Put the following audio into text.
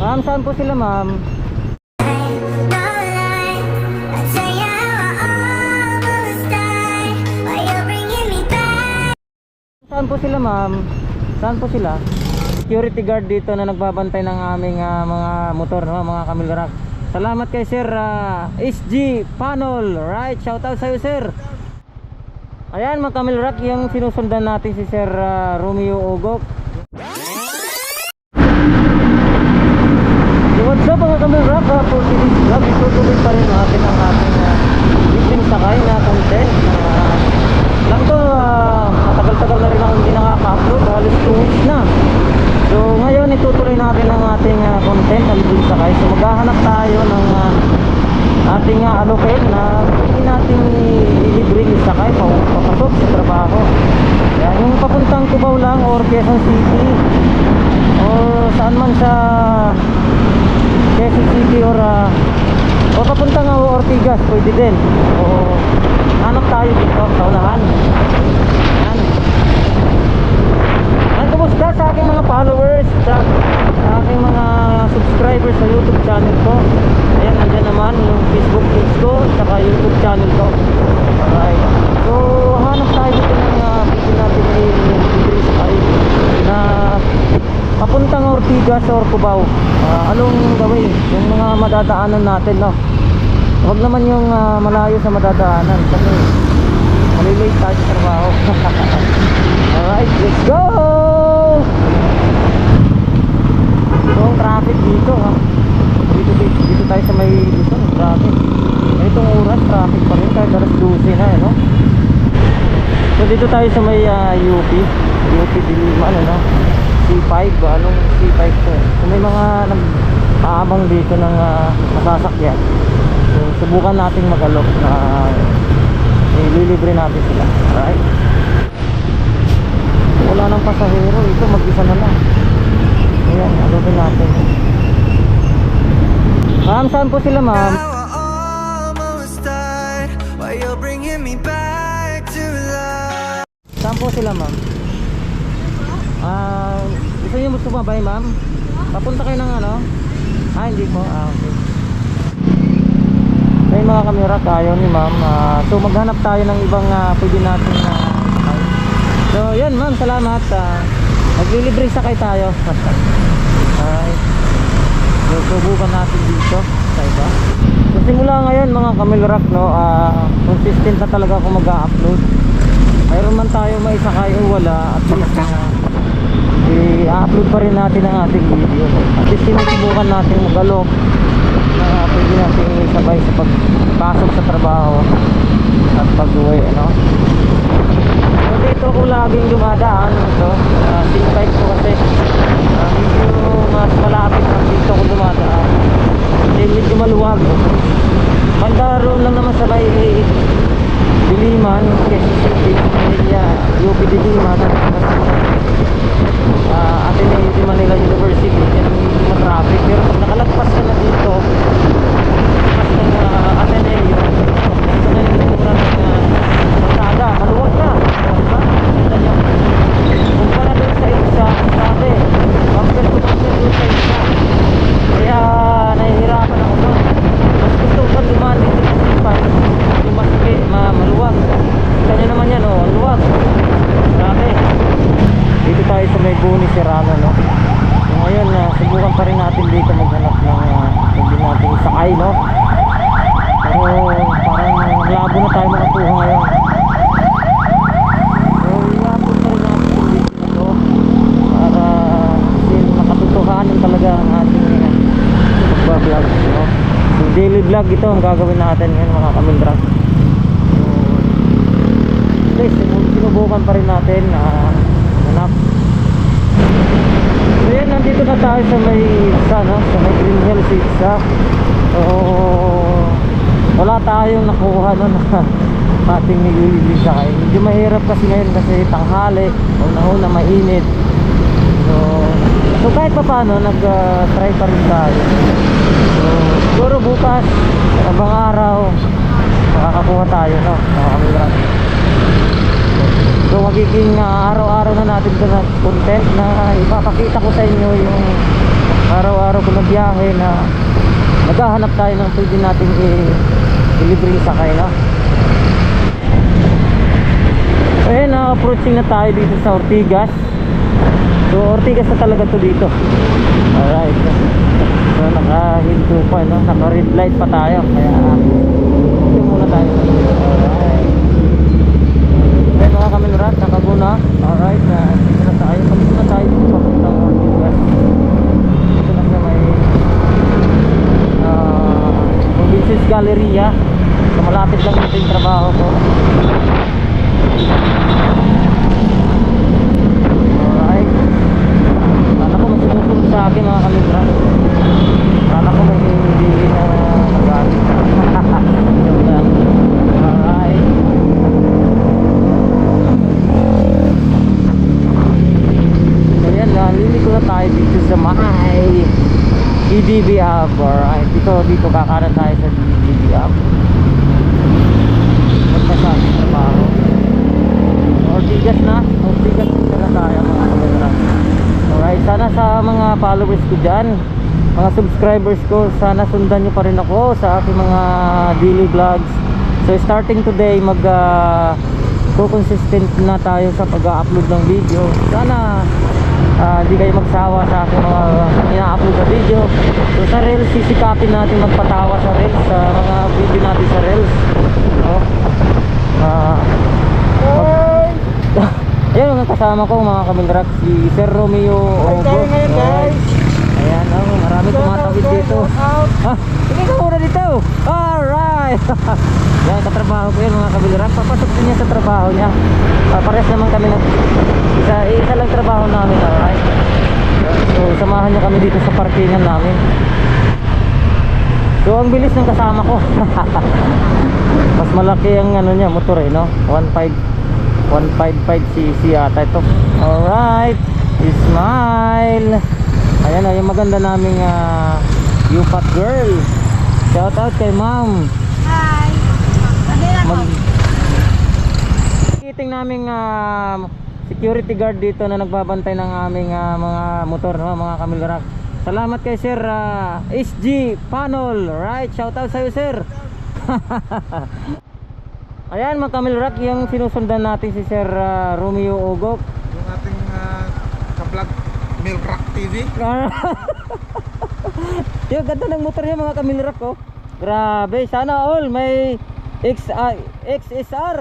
Ma'am, saan po sila ma'am? Saan po sila ma'am? Saan po sila? Security guard dito na nagbabantay ng aming ah, mga motor, no? mga kamilrak. Salamat kay Sir ah, SG Panol. Right, shout out sa iyo Sir. Ayan mga kamilrak, yung sinusundan natin si Sir ah, Romeo Ogok. Up mga kamilrak? Uh, for today's vlog, itutuloy pa rin natin ang ating uh, libreng sakay na content. Uh, lang to, ah, matagal-tagal na rin ako hindi nakaka-upload, halos 2 weeks na. So ngayon itutuloy natin ang ating content na libreng sakay. So maghahanap tayo ng ating uh, allocate na hindi natin ilibreng sakay pa papasok sa trabaho. Yan, yung papuntang Cubao lang or Quezon City or saan man sa Quezon City or uh, o papuntang uh, Ortigas pwede din. O hanap tayo dito sa unahan yan yan kumusta sa aking mga followers sa, sa aking mga subscribers sa youtube channel ko? Ayan nandyan naman yung facebook page ko saka youtube channel ko. Alright. So hanap tayo dito ng uh, video natin ngayon yung tayo na papuntang Ortigas or Cubao. Ah, anong gawin? Yung mga madadaanan natin no huwag naman yung ah, malayo sa madadaanan kasi malilate tayo sa trabaho. Alright let's go! So ang traffic dito ha? Dito, dito, dito tayo sa may Luzon traffic. Itong oras traffic pa rin kahit alas 12 na eh no So dito tayo sa may ah, UP UP Diliman ano C5 anong C5 to. So may mga nag-aabang dito ng ah, masasakyan So subukan nating magalok na ililibre natin sila Alright Wala nang pasahero ito mag-isa na lang Ayan, alupin natin Ma'am, saan po sila ma'am? Saan po sila ma'am? Ah, gusto niyo mo sumabay ma'am? Papunta kayo ng ano? Ah, hindi po. Ah, okay. Mga kamera tayo ni ma'am. Ah, so maghanap tayo ng ibang ah, pwede natin na sakay. So, yan ma'am, salamat. Ah, maglilibre sakay tayo. Alright. So, subukan natin dito sa iba. So, simula ngayon mga kamilrak, no, ah, consistent na talaga ako mag-upload mayroon man tayo may sakay o wala at least uh, i-upload pa rin natin ang ating video at least sinusubukan natin magalok pwede natin isabay sa pagpasok sa trabaho at pag-uwi ano? So dito ko laging dumadaan ito uh, C5 ko kasi uh, medyo mas malapit na dito ko dumadaan kasi medyo maluwag Mandaro lang naman sa may Diliman, Quezon City, area, UP Diliman, uh, Ateneo de Manila University, yan ang medyo matraffic. Pero pag nakalagpas ka na dito, mas ng uh, Ateneo, ito na yung likuran ng uh, Pasada, maluwag na. O, diba? Ganda niya. Kumpara doon sa isa, sabi, bumper to bumper doon sa isa. Kaya nahihirapan ako doon. Mas gusto ko dumaan dito sa Sipan, yung mas ma- ma- maluwag. Kita nyo naman yan, oh, luwag. Grabe. Dito tayo sa may Buni Serrano, no? So ngayon, uh, subukan pa rin natin dito maghanap ng uh, hindi natin sakay, no? Pero parang labo na tayo makakuha ngayon. Uh, magbablog, no? So, daily vlog ito ang gagawin natin ngayon mga kamildrag. So, guys, sinubukan pa rin natin na hanap. So yan, nandito na tayo sa may isa, no? Sa may Green Hills isa. So, wala tayong nakuha no na ating nililibig sakay. Medyo mahirap kasi ngayon kasi tanghali, una-una mainit. So, so kahit pa paano, nag-try pa rin tayo. So, siguro bukas, abang araw, makakakuha tayo, no? Makakamira. So magiging ah, araw-araw na natin ito na content na ipapakita ko sa inyo yung araw-araw araw ko na biyahe na naghahanap tayo ng pwede natin i- i-libre sakay no so ayun na approaching na tayo dito sa Ortigas. So Ortigas na talaga to dito. Alright. So naka-hinto pa no? Naka red light pa tayo kaya dito muna tayo. alright ayun mga kaminrat nakaguna alright na dito na tayo dito na tayo dito papuntang Ortigas dito na sa may uh, Provinces Galleria so malapit lang dito yung trabaho ko alright sana ko mas sumusunod sa akin mga kalibra sana ko may hindi na nagalit Joke lang. alright so yan naliliko na tayo dito sa Maay EDB Hub alright dito dito kakanan tayo sa EDB Hub Punta sa trabaho. Ortigas na. Ortigas na tayo mga kameran alright sana sa mga followers ko dyan mga subscribers ko sana sundan nyo pa rin ako sa aking mga daily vlogs. So starting today mag uh, consistent na tayo sa pag-upload ng video. Sana ah, di kayo magsawa sa aking mga ina-upload na video so sa Reels sisikapin natin magpatawa sa Reels sa mga video natin sa Reels oh. Ah, Ayan ang kasama ko mga kamilrak si Sir Romeo Ogo. Alright. Ayan, oh, marami tumatawid dito. Ah, sige ka muna dito. Alright. Yan, katrabaho ko yun mga kamilrak. Papasok din niya sa trabaho niya. Ah, pares naman kami ng isa, isa lang trabaho namin. Alright. So, samahan niya kami dito sa parkingan namin. So, ang bilis ng kasama ko. Mas malaki ang ano niya, motor eh, no? 1.5 155cc ata ito alright smile ayan yung maganda naming uh, UPAT girl. Shout out kay ma'am. Hi. mag Kiting naming ah, security guard dito na nagbabantay ng aming ah, mga motor no, mga kamilgarak salamat kay sir ah, SG Panol. Right shout out sa'yo sir. Ayan mga kamilrak yung sinusundan natin si Sir ah, Romeo Ogok yung ating uh, ka-vlog Milk Rock TV yung ganda ng motor niya mga kamilrak ko Grabe, sana all may X, ah, XSR